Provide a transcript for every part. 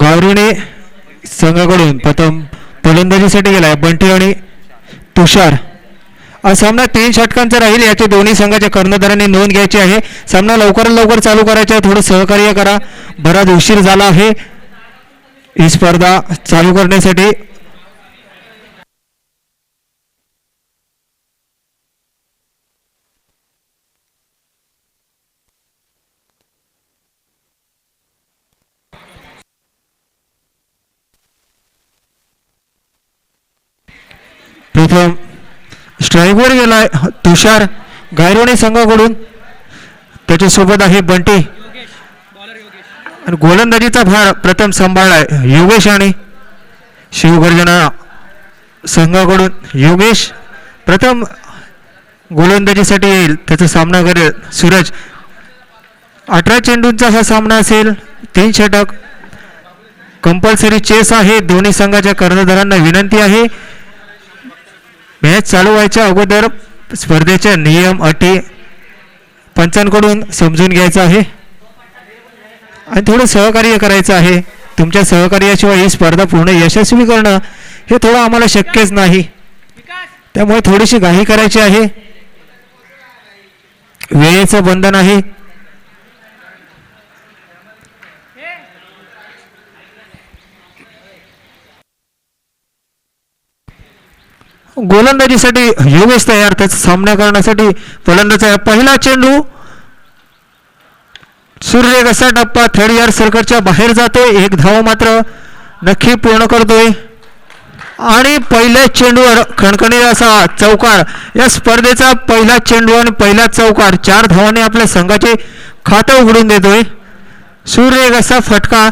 गावरुणे संघाकडून प्रथम फलंदाजीसाठी गेलाय बंटी आणि तुषार. हा सामना तीन षटकांचा राहील याचे दोन्ही संघाच्या कर्णधारांनी नोंद घ्यायची आहे. सामना लवकरात लवकर चालू करायचा आहे थोडं सहकार्य करा. बराच उशीर झाला आहे. ही स्पर्धा चालू करण्यासाठी प्रथम स्ट्राईकवर गेलाय तुषार गायरोणे संघाकडून. त्याच्यासोबत आहे बंटी. आणि गोलंदाजीचा भार प्रथम सांभाळलाय योगेश आणि शिवगर्जना संघाकडून. योगेश प्रथम गोलंदाजीसाठी येईल. त्याचा सामना करेल सूरज. अठरा चेंडूंचा हा सामना असेल. तीन षटक. कंपल्सरी चेस आहे. दोन्ही संघाच्या कर्णधारांना विनंती आहे. मॅच चालू व्हायच्या अगोदर स्पर्धेच्या नियम अटी पंचांकडून समजून घ्यायचं आहे. आणि थोडं सहकार्य करायचं आहे. तुमच्या सहकार्याशिवाय ही स्पर्धा पूर्ण यशस्वी करणं हे थोडं आम्हाला शक्यच नाही. त्यामुळे थोडीशी घाई करायची आहे. वेळेचं बंधन आहे. गोलंदाजीसाठी योगेश तयार त्याचा सामना करण्यासाठी फलंदाचा पहिला चेंडू सूर्य कसा टप्पा थर्ड इयर सर्कलच्या बाहेर जातोय. एक धाव मात्र नक्की पूर्ण करतोय. आणि पहिल्या चेंडूवर खणखणी असा चौकार या स्पर्धेचा पहिला चेंडू आणि पहिला चौकार चार धावाने आपल्या संघाचे खातं उघडून देतोय. सूर्य कसा फटका.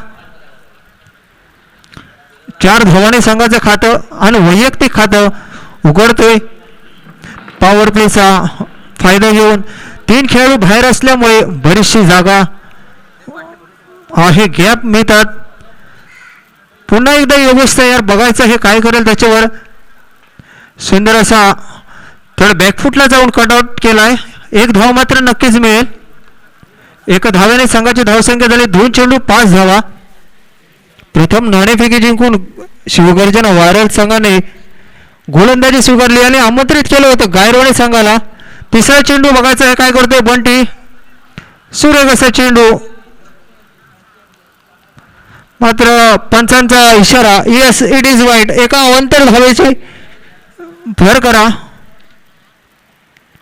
चार धावाने संघाचं खातं आणि वैयक्तिक खातं उघडतोय. पॉवर प्लेचा फायदा घेऊन तीन खेळाडू बाहेर असल्यामुळे बरीचशी जागा आहे. गॅप मिळतात. पुन्हा एकदा योगेश तयार बघायचं हे काय करेल त्याच्यावर. सुंदर असा थोडा बॅकफुटला जाऊन कटआउट केलाय. एक धाव मात्र नक्कीच मिळेल. एका धाव्याने संघाची धावसंख्या झाली. दोन चेंडू पाच धावा प्रथम नाणेफेकी जिंकून शिवगर्जना वारल संघाने गोलंदाजी स्वीकारली आणि आमंत्रित केलं होतं. गायरवाडे संघाला तिसरा चेंडू बघायचा आहे. काय करतोय बंटी? सूर्यगसा चेंडू. मात्र पंचांचा इशारा. येस इट इज वाईट एका अवंतर धावेची भर करा.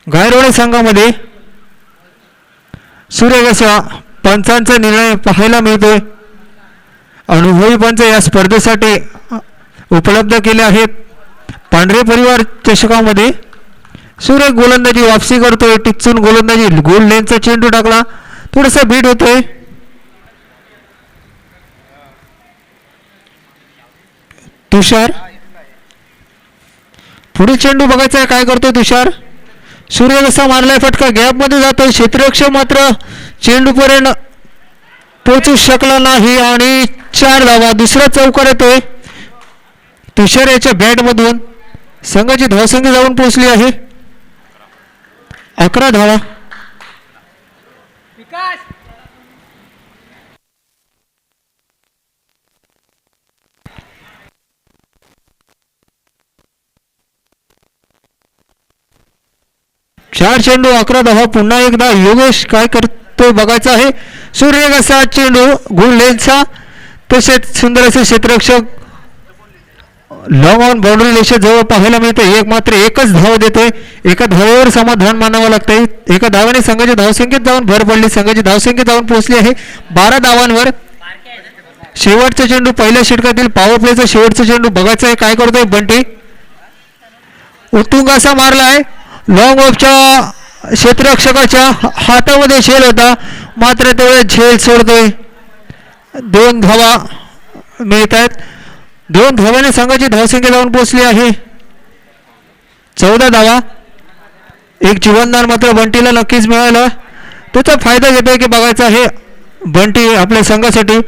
गायरवाडे संघामध्ये सूर्यगसा पंचांचा निर्णय पाहायला मिळतोय. अनुभवी पंच या स्पर्धेसाठी उपलब्ध केले आहेत. पांढरे परिवार चषकामध्ये सूर्य गोलंदाजी वापसी करतोय टिचून गोलंदाजी गोल लेनचा चेंडू टाकला. थोडासा बीट होतोय तुषार. पुढे चेंडू बघायचा आहे काय करतोय तुषार? सूर्य कसा मारलाय फटका गॅपमध्ये जातोय. क्षेत्ररक्षक मात्र चेंडूपर्यंत पोचू शकला नाही आणि चार धावा दुसरा चौकार येतोय. तुषार याच्या बॅटमधून संघाची धावसंख्या जाऊन पोहोचली आहे. अकरा धावा. चार चेंडू अकरा धावा. पुन्हा एकदा योगेश काय करतोय बघायचं आहे. सूर्य कसा चेंडू गुल लेनचा तसेच सुंदर असे क्षेत्ररक्षक लॉंग ऑन बाउंड्री रेषे जवळ पाहायला मिळते एक मात्र एकच धाव देतोय. एका धावेवर समाधान मानावं लागतंय. एका धावाने संघाच्या धावसंख्येत जाऊन भर पडली. संघाची धावसंख्येत जाऊन पोहोचली आहे. बारा धावांवर शेवटचा चेंडू पहिल्या षटकातील पॉवर प्लेचा शेवटचा चेंडू बघायचा आहे. काय करतोय बंटी? उत्तुंग असा मारलाय लॉंग ऑफच्या क्षेत्ररक्षकाच्या हातामध्ये झेल होता. मात्र तेवढे झेल सोडतोय. दोन धावा मिळत आहेत दोन धावाने संघाची धावसंख्या जाऊन पोहोचली आहे. चौदा धावा एक जीवनदान मात्र बंटीला नक्कीच मिळालं. त्याचा फायदा घेतोय की बघायचा आहे. बंटी आपल्या संघासाठी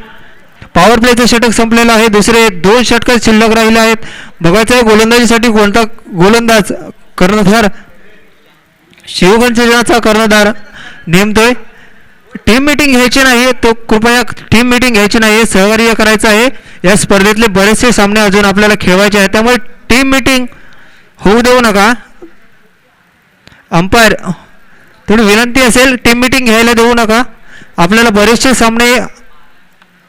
पॉवर प्लेचं षटक संपलेलं आहे. दुसरे दोन षटक शिल्लक राहिले आहेत. बघायचं आहे गोलंदाजीसाठी कोणता गोलंदाज कर्णधार. शिवगंजचा कर्णधार नेमतोय. टीम मीटिंग घ्यायची नाही तो कृपया टीम मीटिंग घ्यायची नाही सहकार्य करायचं आहे. या स्पर्धेतले बरेचसे सामने अजून आपल्याला खेळवायचे आहेत. त्यामुळे टीम मीटिंग होऊ देऊ नका. अंपायर थोडी विनंती असेल टीम मीटिंग घ्यायला देऊ नका. आपल्याला बरेचसे सामने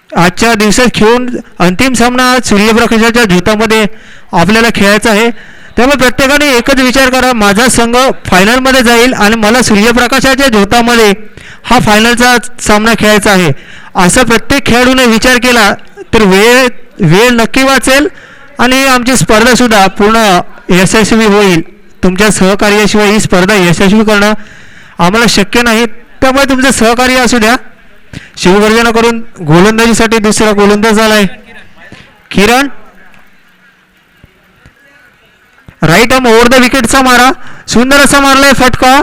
आजच्या दिवसात खेळून अंतिम सामना आज सूर्यप्रकाशाच्या झोतामध्ये आपल्याला खेळायचा आहे. त्यामुळे प्रत्येकाने एकच विचार करा माझा संघ फायनलमध्ये जाईल आणि मला सूर्यप्रकाशाच्या झोतामध्ये हा फायनलचा सामना खेळायचा आहे. असा प्रत्येक खेळाडूने विचार केला तर वेळ वेळ नक्की वाचेल आणि आमची स्पर्धासुद्धा पूर्ण यशस्वी होईल. तुमच्या सहकार्याशिवाय ही स्पर्धा यशस्वी करणं आम्हाला शक्य नाही. त्यामुळे तुमचं सहकार्य असू द्या. शिवगर्जना करून गोलंदाजीसाठी दुसरा गोलंदाज झाला आहे Kiran? Right arm over the विकेटचा मारा. सुंदर असा मारलाय फटका.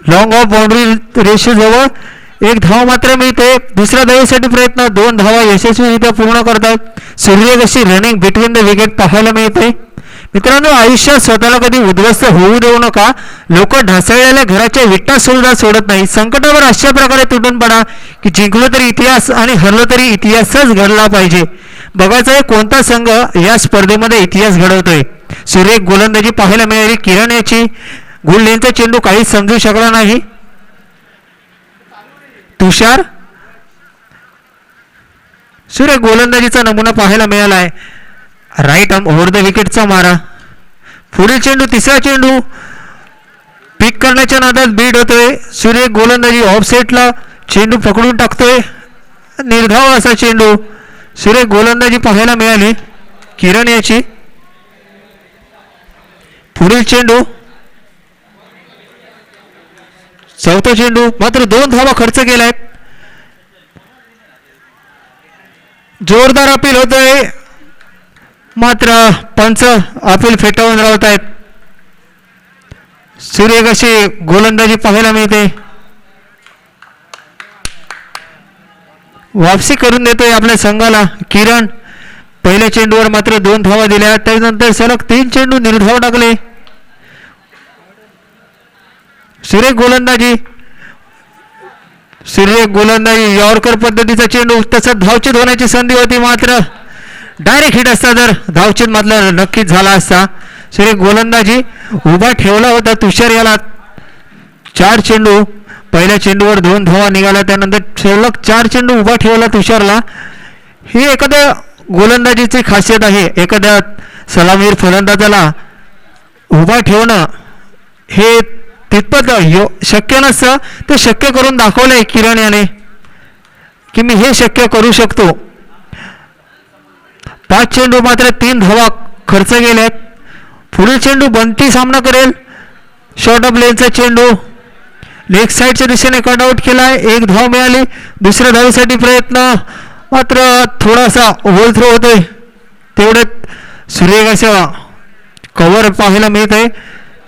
लॉंग ऑफ बाउंड्री रेषेजवळ एक धाव मात्र मिळते. दुसऱ्या धावेसाठी प्रयत्न. दोन धावा यशस्वीरित्या पूर्ण करतात. सूर्य कशी रनिंग बिटवीन द विकेट पाहायला मिळते. मित्रांनो आयुष्यात स्वतःला कधी उद्ध्वस्त होऊ देऊ नका. लोक ढासळलेल्या घराच्या विटा सुद्धा सोडत नाही संकटावर अशा प्रकारे तुटून पडा की जिंकलो तरी इतिहास आणि हरलो तरी इतिहासच घडला पाहिजे. बघायचं आहे कोणता संघ या स्पर्धेमध्ये इतिहास घडवतोय. सूर्य गोलंदाजी पाहायला मिळाली. किरण याची गुललेनचा चेंडू काहीच समजू शकला नाही. तुषार? सूर्य गोलंदाजीचा नमुना पाहायला मिळाला आहे. राईट आर्म ओव्हर द विकेटचा मारा. पुढील चेंडू तिसरा चेंडू. पिक करण्याच्या नादात बीड होतोय. सूर्य गोलंदाजी ऑफसेटला चेंडू पकडून टाकतोय. निर्धाव असा चेंडू. सूर्य गोलंदाजी पाहायला मिळाली. किरण याची. पुढील चेंडू. चौथा चेंडू. मात्र दोन धावा खर्च केलाय. जोरदार अपील होतोय मात्र पंच अपील फेटाळून राहत आहेत सूर्य कशी गोलंदाजी पाहायला मिळते. वापसी करून देतोय आपल्या संघाला. किरण पहिल्या चेंडूवर मात्र दोन धावा दिल्या. त्यानंतर सलग तीन चेंडू निर्धाव टाकले. सुरेख गोलंदाजी. सुरेख गोलंदाजी यॉर्कर पद्धतीचा चेंडू. तसं धावचीत होण्याची संधी होती मात्र. डायरेक्ट हिट असता जर धावचीत मात्र नक्कीच झाला असता. सुरेख गोलंदाजी. उभा ठेवला होता तुषार याला. चार चेंडू. पहिल्या चेंडूवर दोन धावा निघाल्या त्यानंतर सलग चार चेंडू उभा ठेवला तुषारला. ही एखाद्या गोलंदाजीची खासियत आहे. एखाद्या सलामीर फलंदाजाला उभा ठेवणं हे तितपत यो शक्य नसतं. ते शक्य करून दाखवलंय किरण याने की मी हे शक्य करू शकतो. पाच चेंडू मात्र तीन धावा खर्च गेल्यात पुढील चेंडू बनती सामना करेल. शॉर्ट ऑफ लेनचा चेंडू लेग साईडच्या दिशेने कट आउट आहे एक धाव मिळाली. दुसऱ्या धावेसाठी प्रयत्न. मात्र थोडासा होल थ्रो होतोय. तेवढ्यात सूर्यकाशा कव्हर पाहायला मिळत आहे.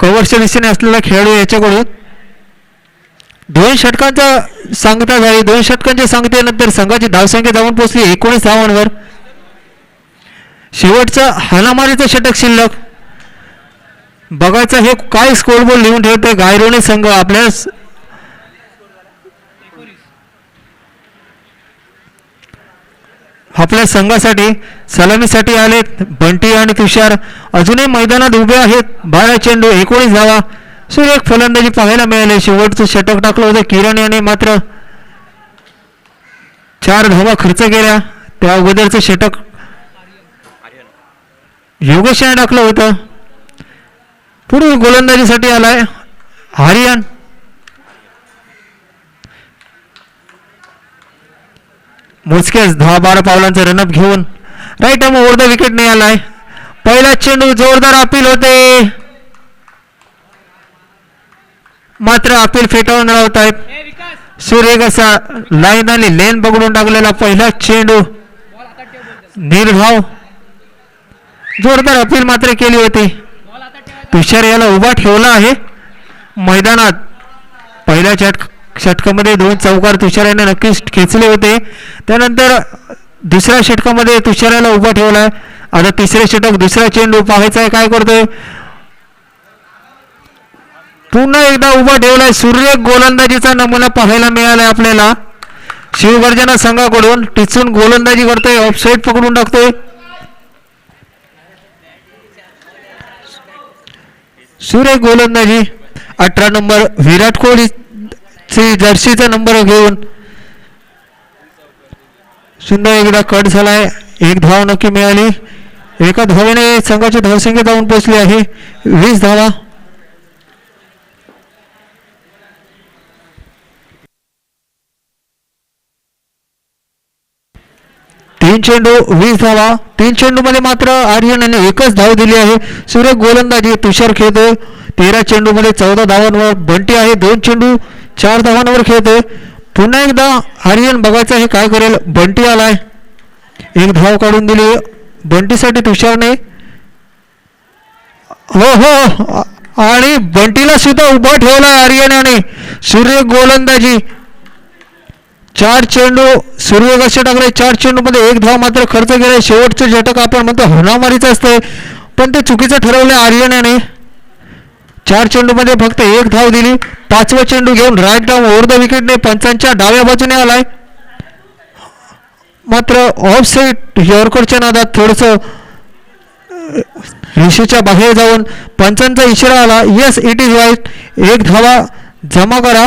कव्हरच्या दिशेने असलेला खेळाडू याच्याकडून दोन षटकांचा सांगता झाली. दोन षटकांच्या सांगतेनंतर संघाची धावसंख्या जाऊन पोहोचली. एकोणीस धावांवर. शेवटचं हानामारीचं षटक शिल्लक. बघायचं हे काय स्कोरबोर्ड लिहून ठेवतोय. गायरोने संघ. आपल्या आपल्या संघासाठी सलामीसाठी आलेत बंटी आणि तुषार. अजूनही मैदानात उभे आहेत. बारा चेंडू एकोणीस धावा. सूर्य एक फलंदाजी पाहायला मिळाले. शेवटचं षटक टाकलं होतं किरण याने मात्र. चार धावा खर्च केल्या. त्या अगोदरचं षटक. योगेश याने टाकलं होतं. पुढे गोलंदाजीसाठी आलाय. आर्यन. मोजक्याच दहा बारा पावलांचा रनअप घेऊन. Right arm over the wicket नाही आलाय. पहिला चेंडू जोरदार अपील होते. मात्र अपील फेटाळून राहत आहेत सूर्य कसा लाईन आणि लेन पकडून टाकलेला पहिला चेंडू. निर्भाव जोरदार अपील मात्र केली होती. तुषार याला उभा ठेवला आहे. मैदानात पहिल्या चटका षटकामध्ये दोन चौकार तुषाराने नक्कीच खेचले होते. त्यानंतर दुसऱ्या षटकामध्ये तुषाराला उभा ठेवला. आहे आता तिसरे षटक दुसरा चेंडू पाहायचा आहे. काय करतोय? पुन्हा एकदा उभा ठेवलाय. सूर्य गोलंदाजीचा नमुना पाहायला मिळालाय आपल्याला. शिवगर्जना संघाकडून टिचून गोलंदाजी करतोय. ऑफसाईड पकडून टाकतोय. सूर्य गोलंदाजी. अठरा नंबर विराट कोहली ची जर्सीचा नंबर घेऊन. सुंदर एकदा कट झालाय. एक धाव नक्की मिळाली. एका धावेने संघाची धावसंख्या जाऊन पोहोचली आहे. वीस धावा. तीन चेंडू वीस धावा. तीन चेंडूमध्ये मात्र आर्यनने एकच धाव दिली आहे. सूर्य गोलंदाजी तुषार खेळतोय तेरा चेंडूमध्ये चौदा धावांवर बंटी आहे. दोन चेंडू चार धावांवर खेळतोय पुन्हा एकदा आर्यन बघायचं आहे काय करेल. बंटी आलाय. एक धाव काढून दिली. बंटीसाठी तुषारने. हो हो, हो. आणि बंटीला सुद्धा उभा ठेवला आर्यनाने सूर्य गोलंदाजी. चार चेंडू सूर्य टाकले. चार चेंडूमध्ये एक धाव मात्र खर्च केलाय शेवटचं झटक आपण म्हणतो हनामारीचं असतंय पण ते चुकीचं ठरवलं आर्यनाने. चार चेंडूमध्ये फक्त एक धाव दिली. पाचवा चेंडू घेऊन राईट डाऊन ओव्हर द विकेटने पंचांच्या डाव्या बाजूने आलाय. मात्र ऑफ साईड यॉर्करच्या नादात थोडंसं रेषेच्या बाहेर जाऊन पंचांचा इशारा आला. येस इट इज राईट एक धावा जमा करा.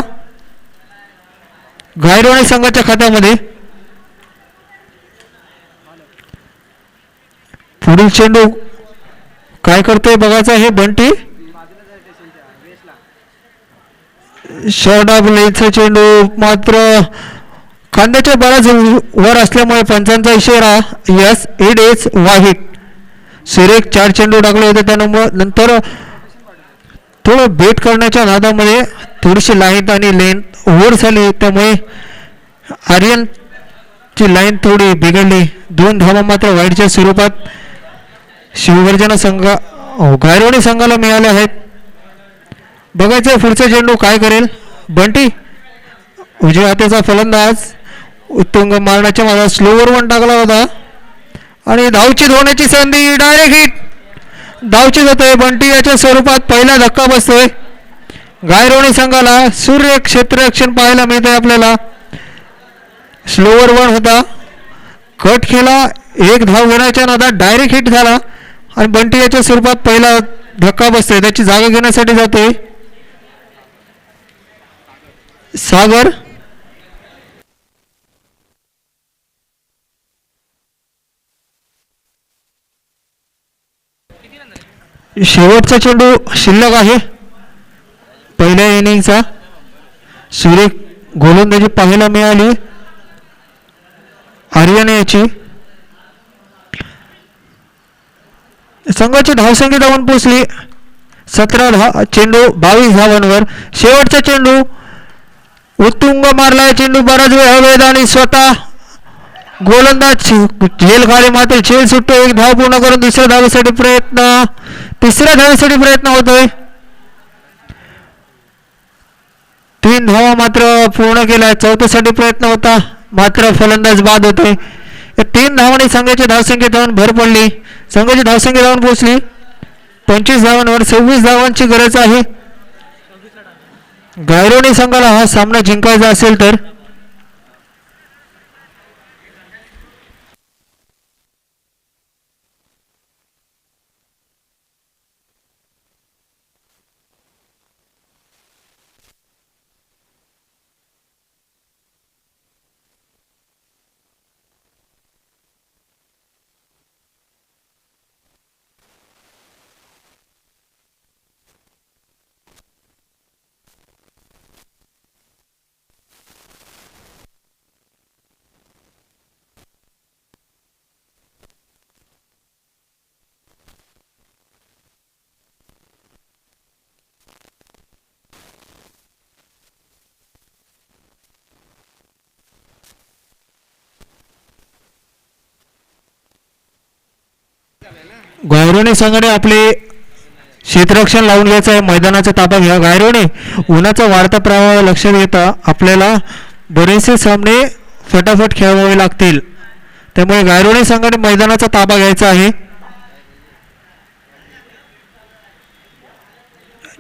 गायरोने संघाच्या खात्यामध्ये पुढील चेंडू काय करतोय बघायचं आहे बंटी? शॉर्ट ऑफ चेंडू मात्र कांद्याच्या बऱ्याच वर असल्यामुळे पंचांचा इशारा यस इट इज वाहिट सुरेख चार चेंडू टाकले होते त्यानंतर नंतर थोडं बेट करण्याच्या नादामध्ये थोडीशी लाईन आणि लेन ओव्हर झाली. त्यामुळे आर्यनची लाईन थोडी बिघडली. दोन धावा मात्र वाईटच्या स्वरूपात शिवगर्जना संघ गायरोणी संघाला मिळाले आहेत. बघायचं पुढचा चेंडू काय करेल. बंटी उजव्या हाताचा फलंदाज उत्तुंग मारण्याच्या माझा स्लोवर वन टाकला होता. आणि धावची धोण्याची संधी डायरेक्ट हिट धावची जाते बंटी याच्या स्वरूपात पहिला धक्का बसतोय. गायरोणी संघाला सूर्य क्षेत्ररक्षण पाहायला मिळतंय आपल्याला. स्लोवर वन होता. कट केला एक धाव घेण्याच्या नादात डायरेक्ट हिट झाला. आणि बंटी याच्या स्वरूपात पहिला धक्का बसतोय. त्याची जागा घेण्यासाठी जातोय. सागर शेवटचा चेंडू शिल्लक आहे. पहिल्या इनिंगचा सुरेख गोलंदाजी पाहायला मिळाली. हरियाणा याची. संघाची धावसंख्या धावून पोचली. सतरा धा चेंडू बावीस धावांवर. शेवटचा चेंडू. उत्तुंग मारला. चेंडू बराच वेळ हवेत आणि स्वतः गोलंदाज झेलखाली मात्र झेल सुटतो एक धाव पूर्ण करून दुसऱ्या धावेसाठी प्रयत्न. तिसऱ्या धावेसाठी प्रयत्न होतोय. तीन धावा मात्र पूर्ण केल्या चौथ्यासाठी प्रयत्न होता. मात्र फलंदाज बाद होते तीन धावांनी संघाची धावसंख्या धावून भर पडली. संघाची धावसंख्या धावून पोहोचली. पंचवीस धावांवर सव्वीस धावांची गरज आहे. गायरोनी संघाला हा सामना जिंकायचा असेल तर. गायरोने संघाने आपले क्षेत्ररक्षण लावून घ्यायचं आहे मैदानाचा ताबा घ्या. गायरोने उन्हाचा वाढता प्रवाह लक्षात घेता आपल्याला बरेचसे सामने फटाफट खेळवावे लागतील. त्यामुळे गायरोने संघाने मैदानाचा ताबा घ्यायचा आहे.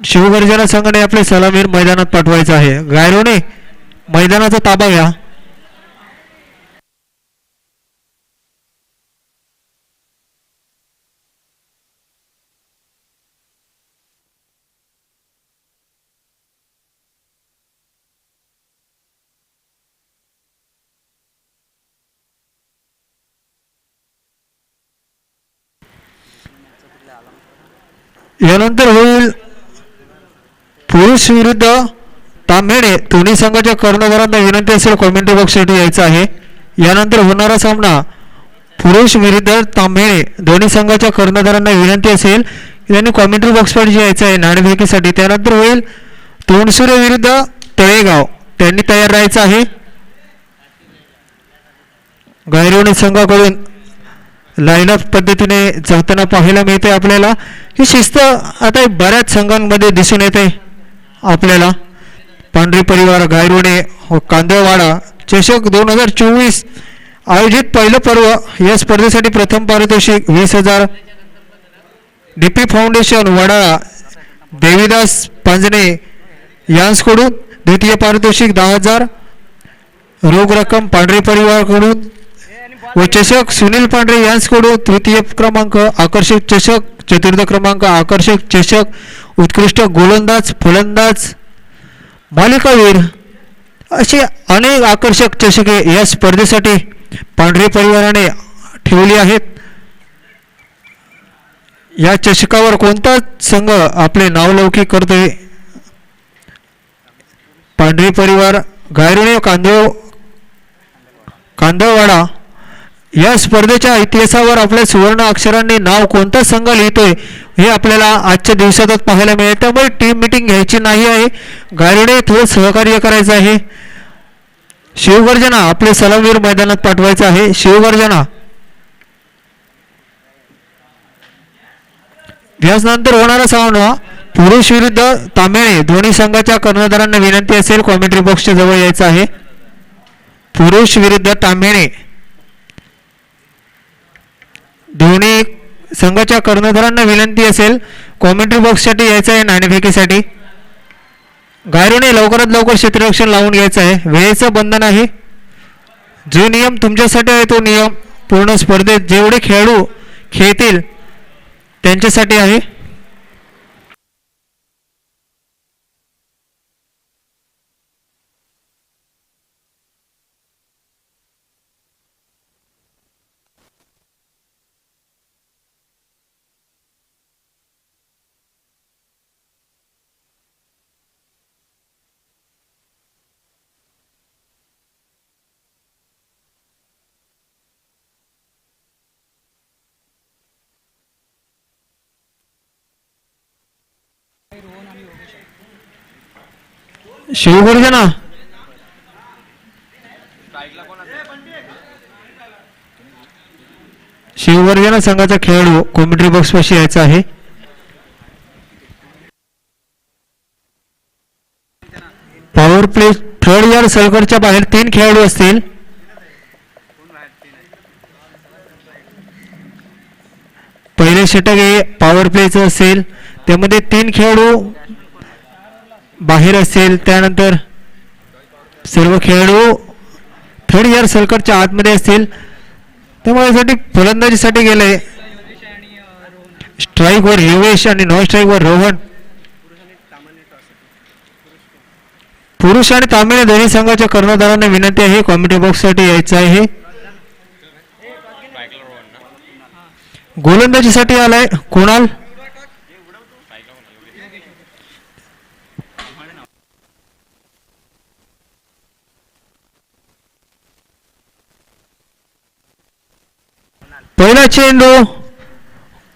शिवगर्जना संघाने आपले सलामीर मैदानात पाठवायचं आहे. गायरोने मैदानाचा ताबा घ्या. यानंतर होईल पुरुष विरुद्ध तांबेडे दोन्ही संघाच्या कर्णधारांना विनंती असेल कॉमेंट्री बॉक्ससाठी यायचं आहे. यानंतर होणारा सामना पुरुष विरुद्ध तांबेडे दोन्ही संघाच्या कर्णधारांना विनंती असेल यांनी कॉमेंट्री बॉक्ससाठी यायचं आहे नाणेफेकीसाठी. त्यानंतर होईल तोंडसुरे विरुद्ध तळेगाव. त्यांनी तयार राहायचं आहे. गायरोणी संघाकडून लाईनअप पद्धतीने जाताना पाहायला मिळते आपल्याला. ही शिस्त आता बऱ्याच संघांमध्ये दिसून येते आपल्याला. पांढरी परिवार गायरुणे व कांदळवाडा चषक दोन हजार चोवीस आयोजित पहिलं पर्व या स्पर्धेसाठी प्रथम पारितोषिक वीस हजार. D P foundation Wadala Devidas Panjane यांसकडून द्वितीय पारितोषिक दहा हजार. रोख रक्कम पांढरी परिवारकडून व चषक सुनील पांढरे यांच्याकडून तृतीय क्रमांक आकर्षक चषक चतुर्थ क्रमांक आकर्षक चषक उत्कृष्ट गोलंदाज फलंदाज मालिकावीर असे अनेक आकर्षक चषके या स्पर्धेसाठी पांढरे परिवाराने ठेवली आहेत. या चषकावर कोणता संघ आपले नावलौकिक करतोय? पांढरी परिवार गायरुणे कांदव कांदळवाडा या स्पर्धेच्या इतिहासावर आपल्या सुवर्ण अक्षरांनी नाव कोणता संघ लिहितोय हे आपल्याला आजच्या दिवसातच पाहायला मिळेल. त्यामुळे टीम मिटिंग घ्यायची नाही आहे. गायरोडे थोडं सहकार्य करायचं आहे. शिवगर्जना आपले सलामवीर मैदानात पाठवायचं आहे. शिवगर्जना. याचनंतर होणारा सामना पुरुष विरुद्ध तामिळे दोन्ही संघाच्या कर्णधारांना विनंती असेल. कॉमेंट्री बॉक्सच्या जवळ यायचं आहे. पुरुष विरुद्ध तामिळे धोनी संघाच्या कर्णधारांना विनंती असेल. कॉमेंट्री बॉक्ससाठी यायचं आहे नाणेफेकीसाठी. गायरोने लवकरात लवकर क्षेत्ररक्षण लावून घ्यायचं आहे. वेळेचं बंधन आहे. जो नियम तुमच्यासाठी आहे तो नियम पूर्ण स्पर्धेत जेवढे खेळाडू खेळतील त्यांच्यासाठी आहे. शिवगर्जना शिवगर्जना संघाचा खेळाडू कॉमेंट्री बॉक्स पाशी यायचा आहे. पॉवर प्ले थर्ड इयर सर्कलच्या बाहेर तीन खेळाडू असतील. पहिले षटक हे पॉवर प्लेचं असेल. त्यामध्ये तीन खेळाडू बाहेर असेल त्यानंतर सर्व खेळाडू थर्ड इयर सर्कलच्या आतमध्ये असतील. त्यामुळे यासाठी फलंदाजीसाठी गेले. स्ट्राईकवर युवेश आणि नॉन स्ट्राईकवर रोहन. पुरुष आणि तामिळ दोन्ही संघाच्या कर्णधारांना विनंती आहे. कॉमेडी बॉक्ससाठी यायचं आहे. गोलंदाजीसाठी आलाय कुणाल? पहिला चेंडू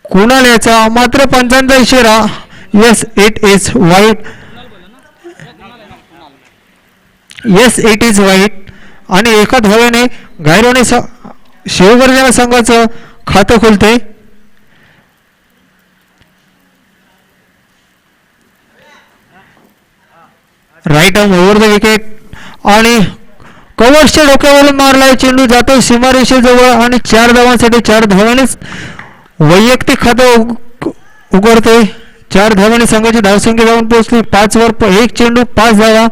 कुणाल याचा मात्र पंचांचा इशारा. Yes it is wide yes it is wide आणि एका धाव्याने गायरोने स शिवगर्जना संघाचं खातं खुलते. Right arm over the wicket आणि कवर्सच्या डोक्यावरून मारलाय चेंडू जातो सीमारेषेजवळ आणि चार धावांसाठी चार धावानेच वैयक्तिक खातं उघडते चार धावाने संघाची धावसंख्या जाऊन पोहोचली. पाच वर प- एक चेंडू पाच धावा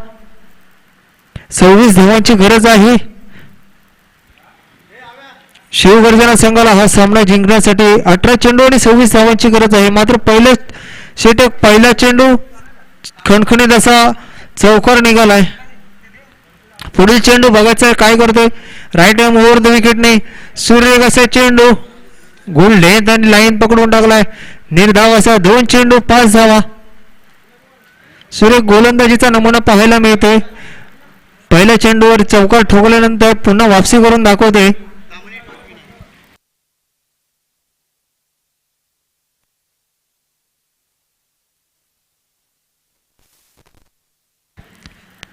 सव्वीस धावांची गरज आहे. शिवगर्जना संघाला हा सामना जिंकण्यासाठी अठरा चेंडू आणि सव्वीस धावांची गरज आहे. मात्र पहिले षटक पहिला चेंडू खणखणीत असा चौकार निघालाय. पुढील चेंडू बघायचा आहे. काय करतोय? राईट हँड ओव्हर द विकेटने सूर्य असा चेंडू. गुल लेंथ आणि लाईन पकडून टाकलाय. निर्धाव असा दोन चेंडू पाच धावा सूर्य गोलंदाजीचा नमुना पाहायला मिळतोय. पहिल्या चेंडूवर चौकार ठोकल्यानंतर पुन्हा वापसी करून दाखवते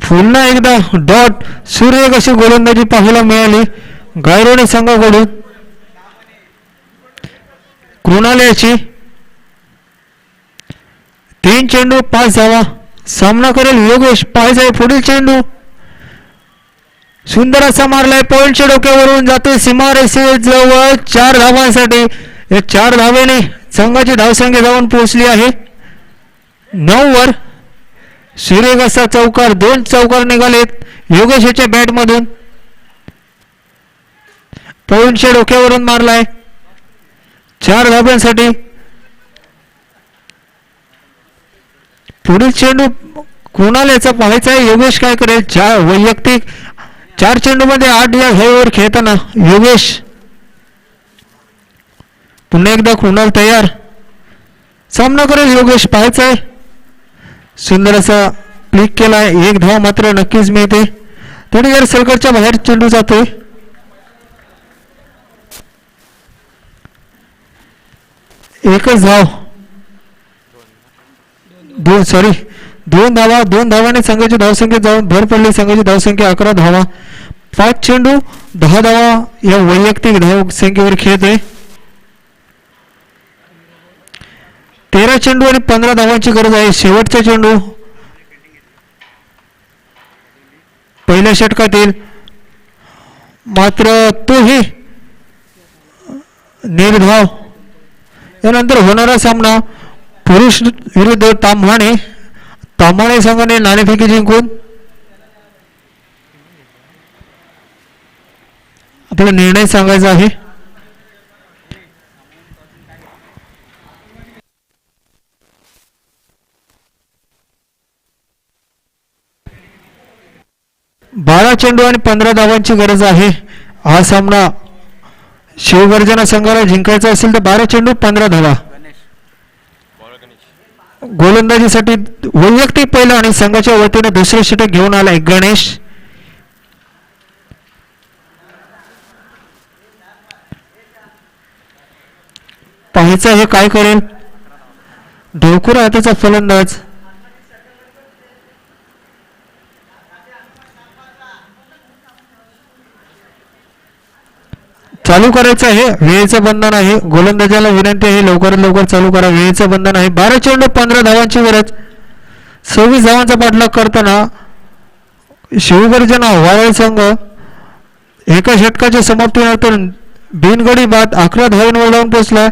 पुन्हा एकदा डॉट सूर्य कशी गोलंदाजी पाहायला मिळाली. गायरोने संघाकडून कृणालयाची तीन चेंडू पाच धावा सामना करेल योगेश पाहायचा पुढील चेंडू. सुंदर असा मारलाय पॉईंटच्या डोक्यावरून जातोय सीमा जवळ चार धावांसाठी. या चार धावेने संघाची धावसंख्या जाऊन पोहोचली आहे. नऊ वर सूर्यगसा चौकार दोन चौकार निघालेत योगेश याच्या बॅटमधून. पॉईंटच्या डोक्यावरून मारलाय. चार धाब्यांसाठी. पुढील चेंडू कोणाला याचा पाहायचा आहे? योगेश काय करेल? चार वैयक्तिक चार चेंडू मध्ये आठ या घाईवर खेळताना योगेश पुन्हा एकदा कुणाल तयार. सामना करेल योगेश पाहायचा आहे सुंदर असा क्लिक केला एक धाव मात्र नक्कीच मिळते. तरी जर सलकडच्या बाहेर चेंडू जातोय. एकच धाव. दोन सॉरी दोन धावा दोन धावाने संघाची धावसंख्या जाऊन भर पडली. संघाची धावसंख्या अकरा धावा पाच चेंडू दहा धावा या वैयक्तिक धाव संख्येवर खेळते तेरा चेंडू आणि पंधरा धावांची गरज आहे. शेवटचा चेंडू. पहिल्या षटकातील मात्र तोही निर्धाव. यानंतर होणारा सामना पुरुष विरुद्ध ताम्हाणे. ताम्हाणे संघाने नाणेफेकी जिंकून. आपला निर्णय सांगायचा आहे. बारा चेंडू आणि पंधरा धावांची गरज आहे. हा सामना शिवगर्जना संघाला जिंकायचा असेल तर बारा चेंडू पंधरा धावा. गोलंदाजीसाठी वैयक्तिक पहिला आणि संघाच्या वतीने दुसरे षटक घेऊन आलाय गणेश. पाहायचं हे काय करेल. ढोकुरा हाताचा फलंदाज. चालू करायचं आहे वेळेचं बंधन आहे. गोलंदाजाला विनंती आहे लवकरात लवकर चालू करा. वेळेचं बंधन आहे. बारा चेंडू पंधरा धावांची गरज. सव्वीस धावांचा पाठलाग करताना शिवगर्जना वायळ संघ एका षटकाच्या समाप्तीनंतर बिनगडी बाद अकरा धावांवर जाऊन पोहोचलाय.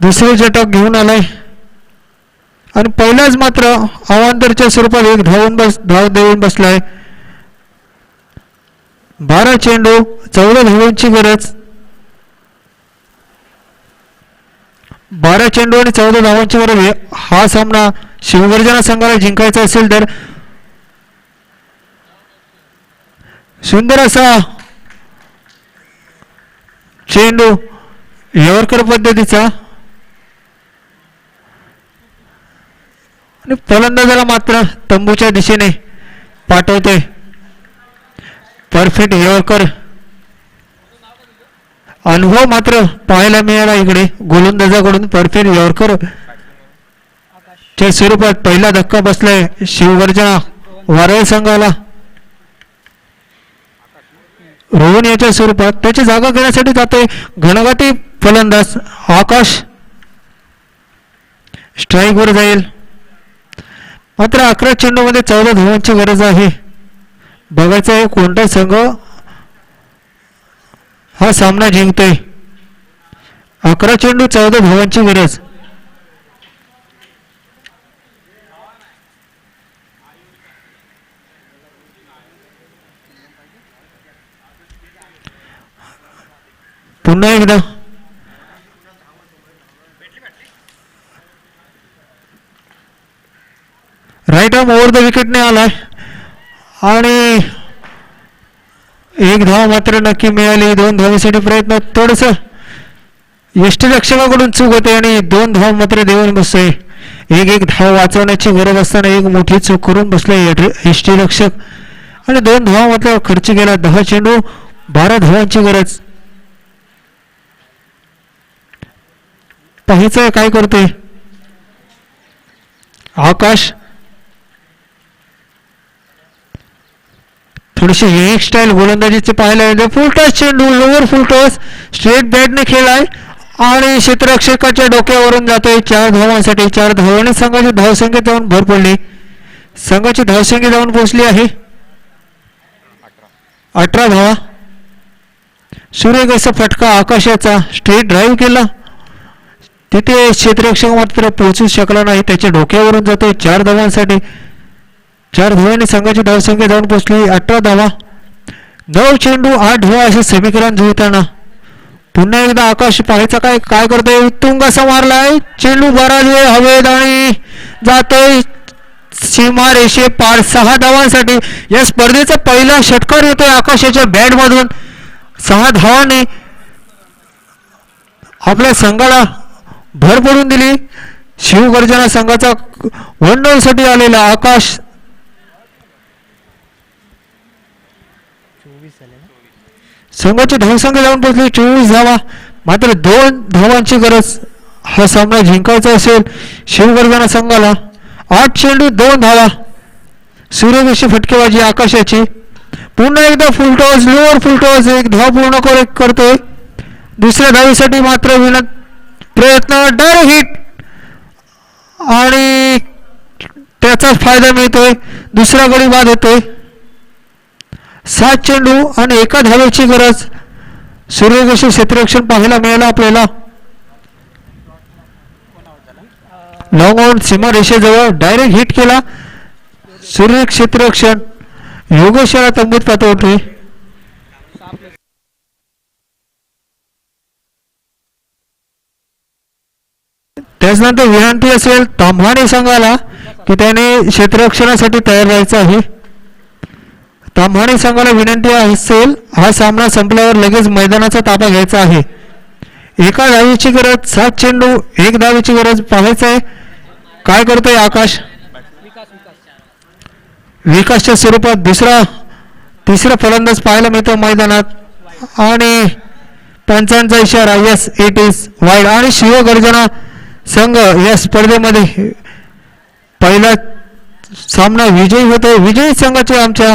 दुसरे षटक घेऊन आलाय. आणि पहिलाच मात्र अवांतरच्या स्वरूपात एक धावून बस धाव देऊन बसलाय. बारा चेंडू चौदा धावांची गरज. बारा चेंडू आणि चौदा धावांची गरज हा सामना शिवगर्जना संघाला जिंकायचा असेल तर. सुंदर असा चेंडू येवरकर पद्धतीचा. आणि फलंदाजाला मात्र तंबूच्या दिशेने पाठवते परफेक्ट येळकर अनुभव मात्र पाहायला मिळाला इकडे. गोलंदाजाकडून परफेक्ट येळकर च्या स्वरूपात पहिला धक्का बसलाय शिवगर्जना वारळ संघाला. रोहन याच्या स्वरूपात त्याची जागा घेण्यासाठी जातोय घनघाती फलंदाज आकाश. स्ट्राईक वर जाईल. मात्र अकरा चेंडूमध्ये चौदा धावांची गरज आहे. बघायचं आहे कोणता संघ हा सामना जिंकतोय. अकरा चेंडू चौदा धावांची गरज. पुन्हा एकदा. राईट आर्म ओव्हर द विकेटने आलाय. आणि एक धाव मात्र नक्की मिळाली. दोन धावासाठी प्रयत्न. थोडस यष्टीरक्षकाकडून चूक होते आणि दोन धाव मात्र देऊन बसतोय एक एक धाव वाचवण्याची गरज असताना एक मोठी चूक करून बसले यष्टीरक्षक आणि दोन धाव मात्र खर्च केला. दहा चेंडू बारा धावांची गरज. पाहायचं काय करतोय आकाश थोडीशी युनिक स्टाईल गोलंदाजीचे पाहायला मिळते. फुलटॉस चेंडू लोअर फुलटॉस स्ट्रेट बॅटने खेळलाय आणि क्षेत्ररक्षकाच्या डोक्यावरून जातोय. चार धावांसाठी चार धावाने संघाची धावसंख्या जाऊन भर पडली. संघाची धावसंख्या जाऊन पोहोचली आहे. अठरा धावा. सूर्यगस फटका आकाशाचा. स्ट्रेट ड्राईव्ह केला. तिथे क्षेत्ररक्षक मात्र पोहोचू शकला नाही. त्याच्या डोक्यावरून जातोय. चार धावांसाठी. चार धावांनी संघाची धावसंख्या जाऊन पोहोचली अठरा धावा. नऊ चेंडू आठ धावा असे समीकरण जुळताना पुन्हा एकदा आकाश पाहायचा काय काय करतोय? उत्तुंग असा मारलाय. चेंडू बराच वेळ हवेत आणि जातोय. सीमा रेषे पार सहा धावांसाठी. या स्पर्धेचा पहिला षटकार येतोय आकाशाच्या बॅटमधून. सहा धावांनी आपल्या संघाला भर पडून दिली. शिवगर्जना संघाचा वनसाठी आलेला आकाश संघाची धावसंख्या जाऊन पोहोचली. चोवीस धावा. मात्र दोन धावांची गरज हा सामना जिंकायचा असेल शिवगर्जना संघाला. आठ चेंडू दोन धावा. सूर्यदेशी फटकेबाजी आकाशाची. पुन्हा एकदा फुलटॉस लोअर फुलटॉस एक धाव पूर्ण कर करतोय. दुसऱ्या धावीसाठी मात्र विनत प्रयत्न डायरेक्ट हिट आणि त्याचाच फायदा मिळतोय. दुसरा गडी बाद होतोय. सात चेंडू आणि एका धावेची गरज. सूर्यवंशी क्षेत्ररक्षण पाहायला मिळालं आपल्याला. लॉंग ऑन सीमा रेषेजवळ डायरेक्ट हिट केला. सूर्य क्षेत्ररक्षण. योगेश्वरा तंबूत पातळी त्याचनंतर विनंती असेल तांभाणे संघाला की त्याने क्षेत्ररक्षणासाठी तयार राहायचं आहे. तांभाणे संघाला विनंती असेल हा सामना संपल्यावर लगेच मैदानाचा ताबा घ्यायचा आहे. एका धावीची गरज सात चेंडू एक धावीची गरज पाहायचं आहे. काय करतोय आकाश? विकासच्या स्वरूपात दुसरा तिसरा फलंदाज पाहायला मिळतो मैदानात. आणि पंचांचा इशारा यस इट इज वाईड आणि शिवगर्जना संघ या स्पर्धेमध्ये पहिला सामना विजयी होतो विजयी संघाचे आमच्या